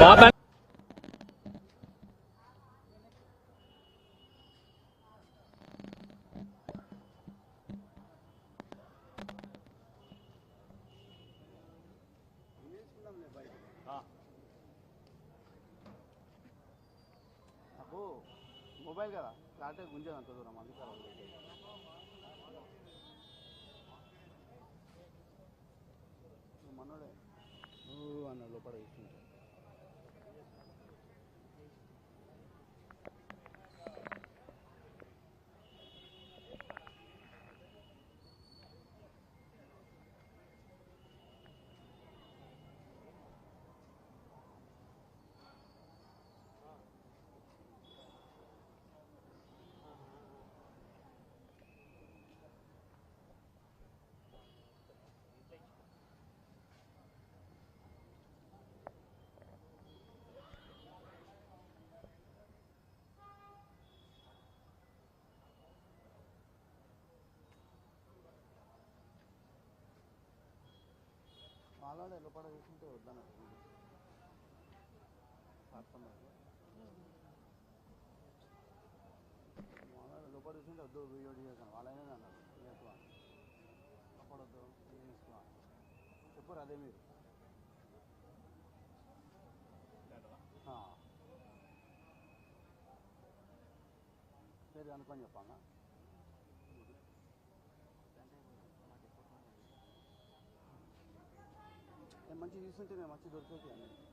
బాబా నువ్వు అన్న లోపల కూర్చుంటా మాలాడే లోపల కూర్చుంటే వద్దన్న లోపల కూర్చుంటే వద్దు వీడియో చేశాను వాళ్ళైనా అన్నారు ఎక్కువ అప్పుడొద్దు చెప్పరు అదే మీరు? ఆ. పేరు అనుకొని చెప్పాలా నేను మంచి తీసుకుంటే నేను మంచి దొరికేది అన్నీ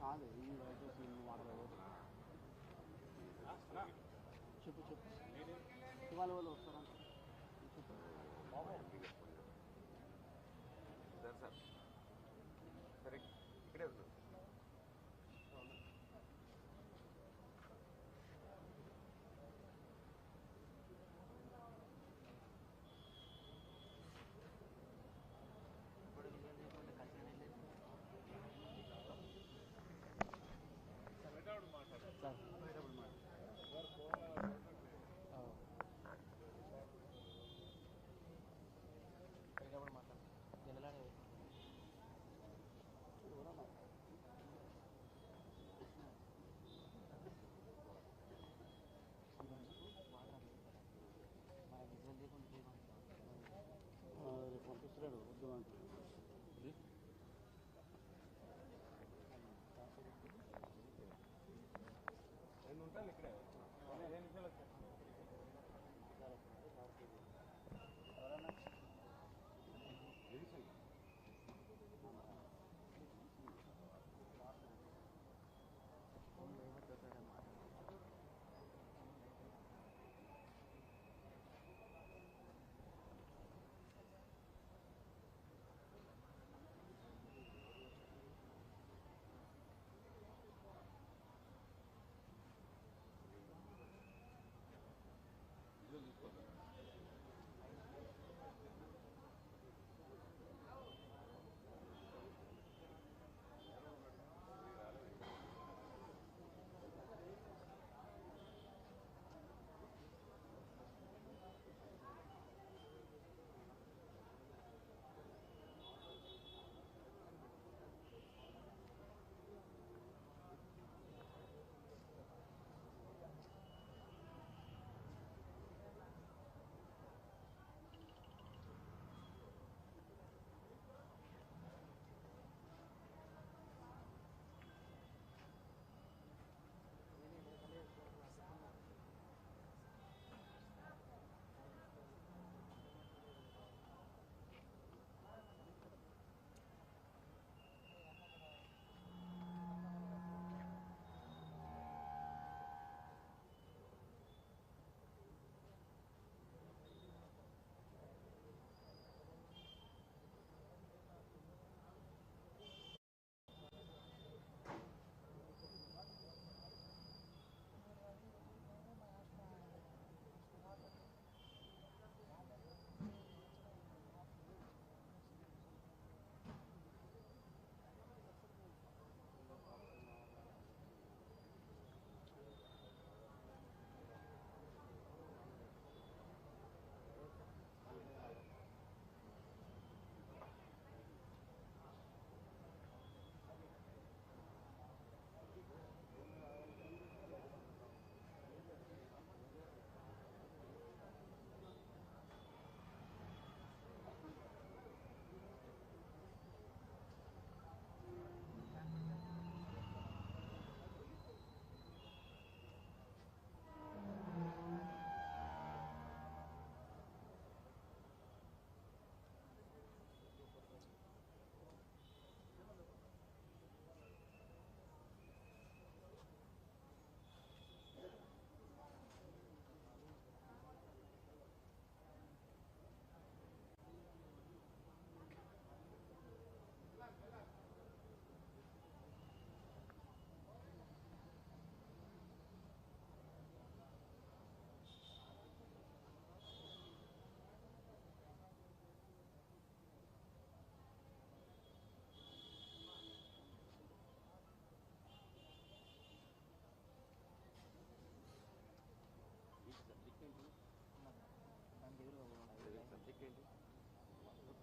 కాదు ఈ వైట్ హౌస్ మాట్లాడదు చెప్పు చెప్పు. ఇవాళ వాళ్ళు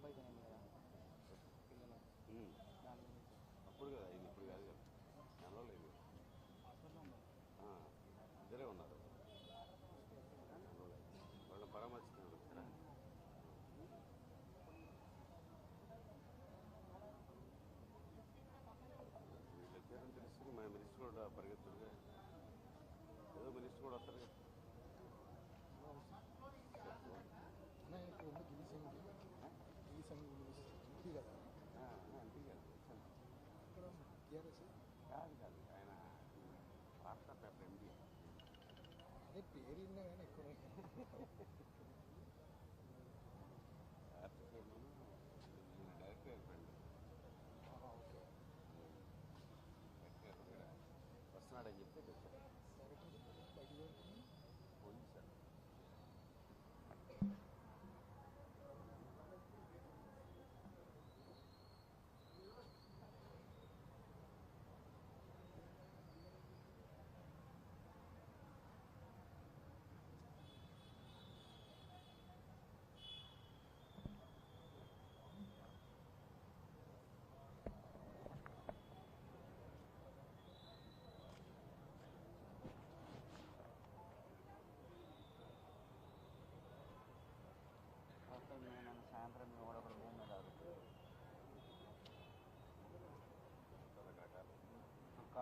అబ్బాయి అప్పుడు కదా ఇది ఇప్పుడు కాదు కదా. నెలలో లేదు ఇద్దరే ఉన్నారు. Ha, ha, ha.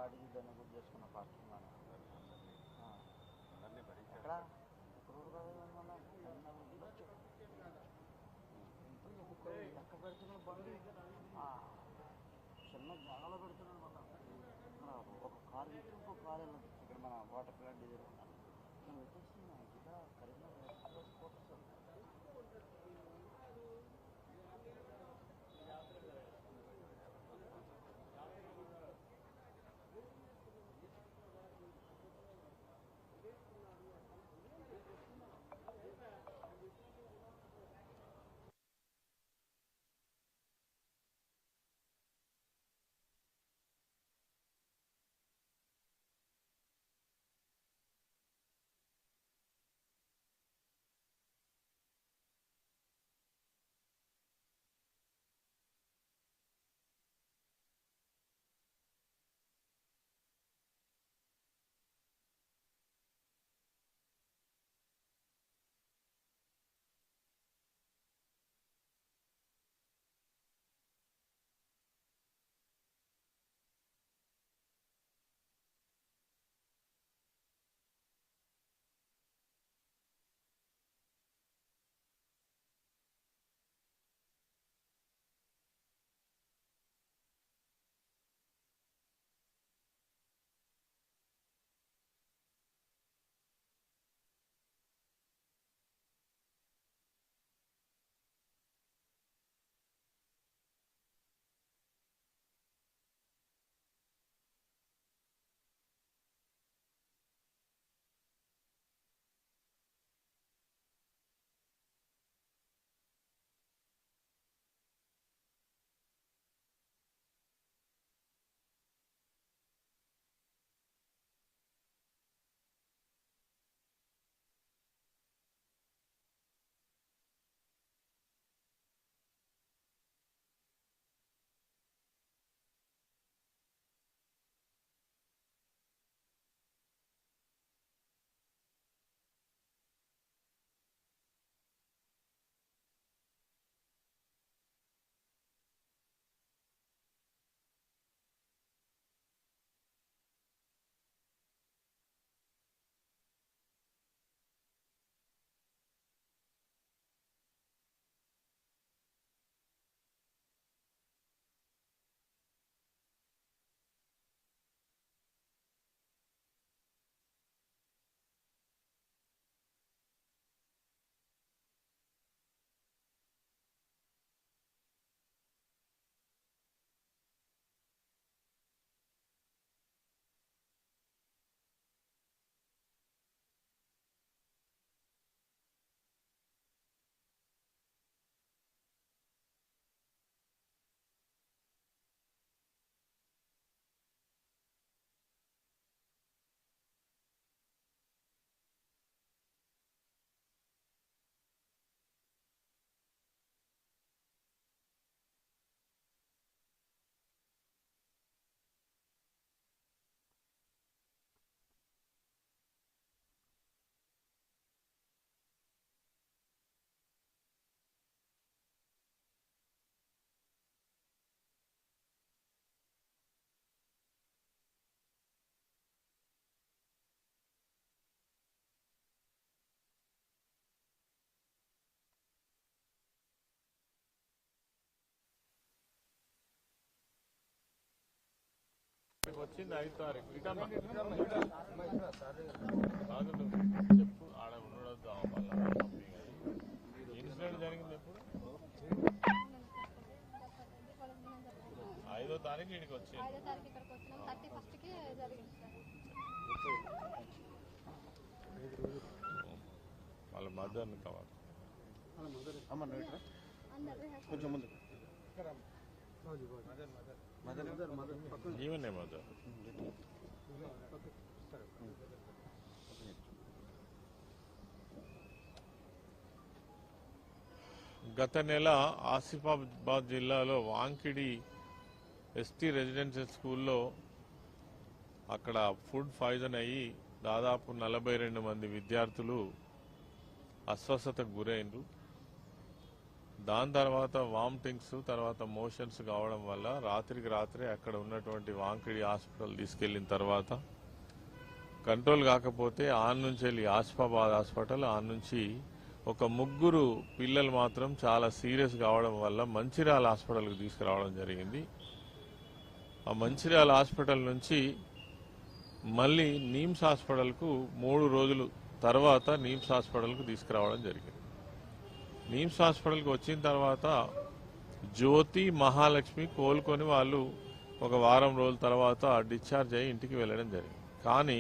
ఆడిబిడ్డను గుర్తు చేసుకున్న ఫస్ట్ ఎక్కడ? ఎక్కడ పెడుతున్న బండి చిన్న జాగాలో పెడుతున్నాడు ఒక కారు ఇంకో కారు వెళ్ళదు. ఇక్కడ మన వాటర్ వచ్చింది ఐదు తారీఖు. ఇటమ్మా కాదు చెప్పు ఆడ ఉండడం మళ్ళీ ఇన్సిడెంట్ జరిగింది ఎప్పుడు? ఐదో తారీఖు ఇక్కడికి వచ్చింది. వాళ్ళ మదర్ని కావాలి అమ్మ నువ్వు ఇట్రా. అందరూ కొంచెం ముందు. Even mother? గత నెల ఆసిఫాబాద్ జిల్లాలో వాంకిడి ఎస్టీ రెసిడెన్షియల్ స్కూల్లో అక్కడ ఫుడ్ పాయిజన్ అయ్యి దాదాపు నలభై రెండు మంది విద్యార్థులు అస్వస్థతకు గురైండ్రు. దాని తర్వాత వామిటింగ్స్ తర్వాత మోషన్స్ కావడం వల్ల రాత్రికి రాత్రే అక్కడ ఉన్నటువంటి వాంకిడి హాస్పిటల్ తీసుకెళ్ళిన తర్వాత కంట్రోల్ కాకపోతే ఆన్ నుంచి వెళ్ళి ఆసిఫాబాద్ హాస్పిటల్ ఆన్ నుంచి ఒక ముగ్గురు పిల్లలు మాత్రం చాలా సీరియస్ కావడం వల్ల మంచిర్యాల హాస్పిటల్కి తీసుకురావడం జరిగింది. ఆ మంచిర్యాల హాస్పిటల్ నుంచి మళ్ళీ నీమ్స్ హాస్పిటల్కు మూడు రోజులు తర్వాత నీమ్స్ హాస్పిటల్కు తీసుకురావడం జరిగింది. నీమ్స్ హాస్పిటల్కి వచ్చిన తర్వాత జ్యోతి మహాలక్ష్మి కోలుకొని వాళ్ళు ఒక వారం రోజుల తర్వాత డిశ్చార్జ్ అయ్యి ఇంటికి వెళ్ళడం జరిగింది. కానీ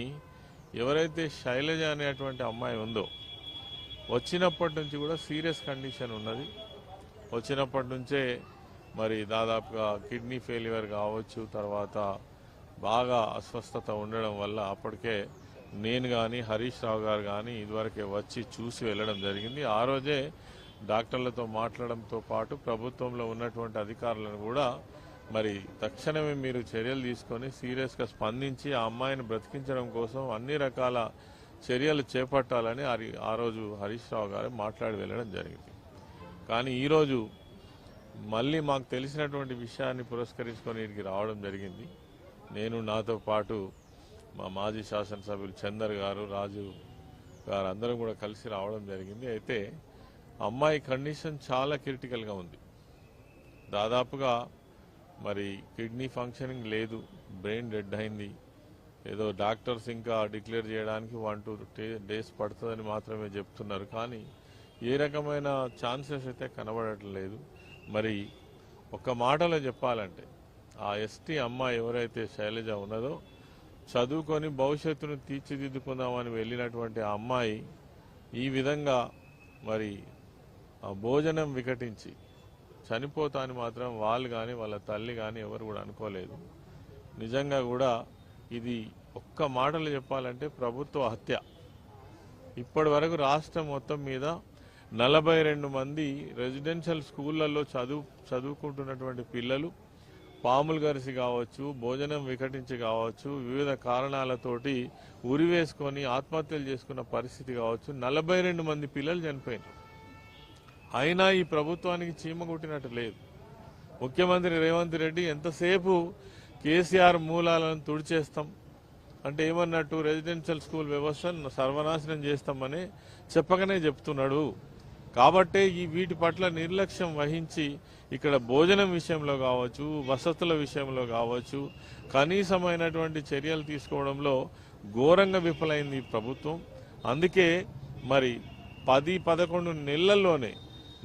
ఎవరైతే శైలజ అనేటువంటి అమ్మాయి ఉందో వచ్చినప్పటి నుంచి కూడా సీరియస్ కండిషన్ ఉన్నది. వచ్చినప్పటి నుంచే మరి దాదాపుగా కిడ్నీ ఫెయిల్యూర్ కావచ్చు తర్వాత బాగా అస్వస్థత ఉండడం వల్ల అప్పటికే నేను కానీ హరీష్ రావు గారు కానీ ఇదివరకే వచ్చి చూసి వెళ్ళడం జరిగింది. ఆ రోజే డాక్టర్లతో మాట్లాడడంతో పాటు ప్రభుత్వంలో ఉన్నటువంటి అధికారులను కూడా మరి తక్షణమే మీరు చర్యలు తీసుకొని సీరియస్గా స్పందించి ఆ అమ్మాయిని బ్రతికించడం కోసం అన్ని రకాల చర్యలు చేపట్టాలని హరి- ఆ రోజు హరీష్ రావు గారు మాట్లాడి వెళ్ళడం జరిగింది. కానీ ఈరోజు మళ్ళీ మాకు తెలిసినటువంటి విషయాన్ని పురస్కరించుకొని ఇక్కడికి రావడం జరిగింది. నేను నాతో పాటు మా మాజీ శాసనసభ్యులు చందర్ గారు రాజు గారు అందరం కూడా కలిసి రావడం జరిగింది. అయితే అమ్మాయి కండిషన్ చాలా క్రిటికల్గా ఉంది. దాదాపుగా మరి కిడ్నీ ఫంక్షనింగ్ లేదు బ్రెయిన్ డెడ్ అయింది ఏదో డాక్టర్స్ ఇంకా డిక్లేర్ చేయడానికి వన్ టూ డేస్ పడుతుందని మాత్రమే చెప్తున్నారు. కానీ ఏ రకమైన ఛాన్సెస్ అయితే కనబడట్లేదు. మరి ఒక్క మాటలో చెప్పాలంటే ఆ ఎస్టీ అమ్మాయి ఎవరైతే శైలజ ఉన్నదో చదువుకొని భవిష్యత్తును తీర్చిదిద్దుకుందామని వెళ్ళినటువంటి ఆ అమ్మాయి ఈ విధంగా మరి ఆ భోజనం వికటించి చనిపోతా అని మాత్రం వాళ్ళు కానీ వాళ్ళ తల్లి కానీ ఎవరు కూడా అనుకోలేదు. నిజంగా కూడా ఇది ఒక్క మాటలు చెప్పాలంటే ప్రభుత్వ హత్య. ఇప్పటి వరకు రాష్ట్రం మొత్తం మీద నలభై రెండు మంది రెసిడెన్షియల్ స్కూళ్ళలో చదువు చదువుకుంటున్నటువంటి పిల్లలు పాములు గరిసి కావచ్చు భోజనం వికటించి కావచ్చు వివిధ కారణాలతోటి ఉరి వేసుకొని ఆత్మహత్యలు చేసుకున్న పరిస్థితి కావచ్చు. నలభై రెండు మంది పిల్లలు చనిపోయినారు. అయినా ఈ ప్రభుత్వానికి చీమ కొట్టినట్టు లేదు. ముఖ్యమంత్రి రేవంత్ రెడ్డి ఎంతసేపు కేసీఆర్ మూలాలను తుడిచేస్తాం. అంటే ఏమన్నట్టు రెసిడెన్షియల్ స్కూల్ వ్యవస్థను సర్వనాశనం చేస్తామని చెప్పకనే చెప్తున్నాడు. కాబట్టే ఈ వీటి పట్ల నిర్లక్ష్యం వహించి ఇక్కడ భోజనం విషయంలో కావచ్చు వసతుల విషయంలో కావచ్చు కనీసమైనటువంటి చర్యలు తీసుకోవడంలో ఘోరంగా విఫలైంది ప్రభుత్వం. అందుకే మరి పది పదకొండు నెలల్లోనే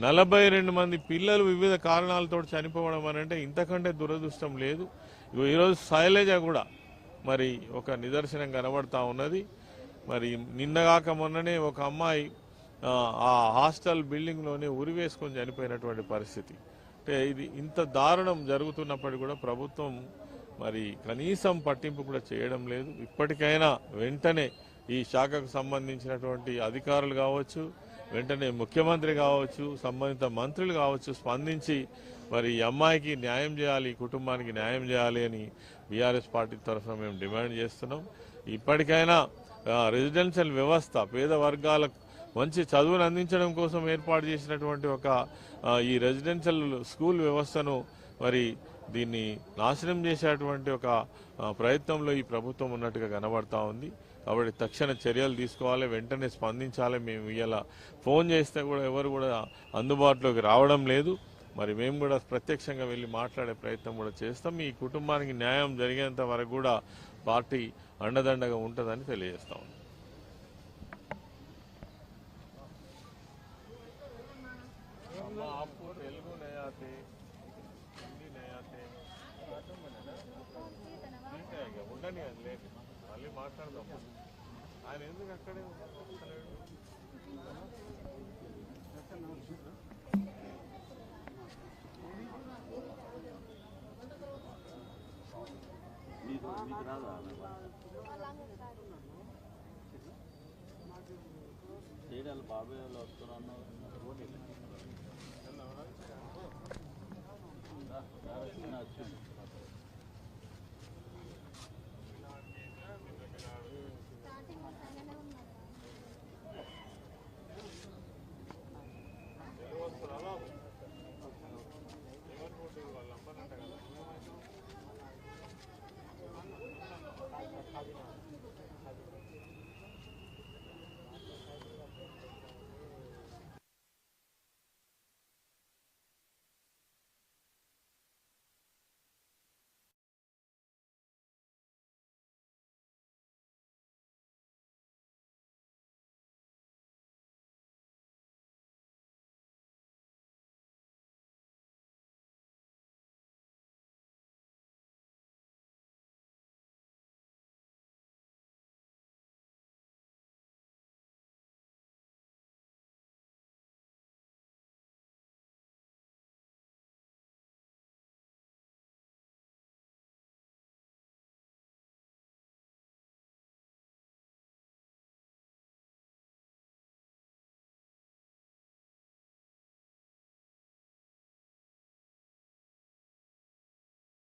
నలభై రెండు మంది పిల్లలు వివిధ కారణాలతో చనిపోవడం అని అంటే ఇంతకంటే దురదృష్టం లేదు. ఈరోజు శైలజ కూడా మరి ఒక నిదర్శనం కనబడతా ఉన్నది. మరి నిన్నగాక మొన్ననే ఒక అమ్మాయి ఆ, ఆ హాస్టల్ బిల్డింగ్లోనే ఉరి వేసుకొని చనిపోయినటువంటి పరిస్థితి. అంటే ఇది ఇంత దారుణం జరుగుతున్నప్పటికీ కూడా ప్రభుత్వం మరి కనీసం పట్టింపు కూడా చేయడం లేదు. ఇప్పటికైనా వెంటనే ఈ శాఖకు సంబంధించినటువంటి అధికారులు కావచ్చు వెంటనే ముఖ్యమంత్రి కావచ్చు సంబంధిత మంత్రులు కావచ్చు స్పందించి మరి ఈ అమ్మాయికి న్యాయం చేయాలి ఈ కుటుంబానికి న్యాయం చేయాలి అని బీఆర్ఎస్ పార్టీ తరఫున మేము డిమాండ్ చేస్తున్నాం. ఇప్పటికైనా రెసిడెన్షియల్ వ్యవస్థ పేద వర్గాలకు మంచి చదువును అందించడం కోసం ఏర్పాటు చేసినటువంటి ఒక ఈ రెసిడెన్షియల్ స్కూల్ వ్యవస్థను మరి దీన్ని నాశనం చేసేటువంటి ఒక ప్రయత్నంలో ఈ ప్రభుత్వం ఉన్నట్టుగా కనబడతా ఉంది. కాబట్టి తక్షణ చర్యలు తీసుకోవాలి వెంటనే స్పందించాలి. మేము ఇలా ఫోన్ చేస్తే కూడా ఎవరు కూడా అందుబాటులోకి రావడం లేదు. మరి మేము కూడా ప్రత్యక్షంగా వెళ్ళి మాట్లాడే ప్రయత్నం కూడా చేస్తాం. ఈ కుటుంబానికి న్యాయం జరిగేంత వరకు కూడా పార్టీ అండదండగా ఉంటుందని తెలియజేస్తాం మళ్ళీ మాట్లాడదాం. ఆయన ఎందుకు అక్కడే వాళ్ళు బాబాయ్ వాళ్ళు వస్తున్నారు వచ్చింది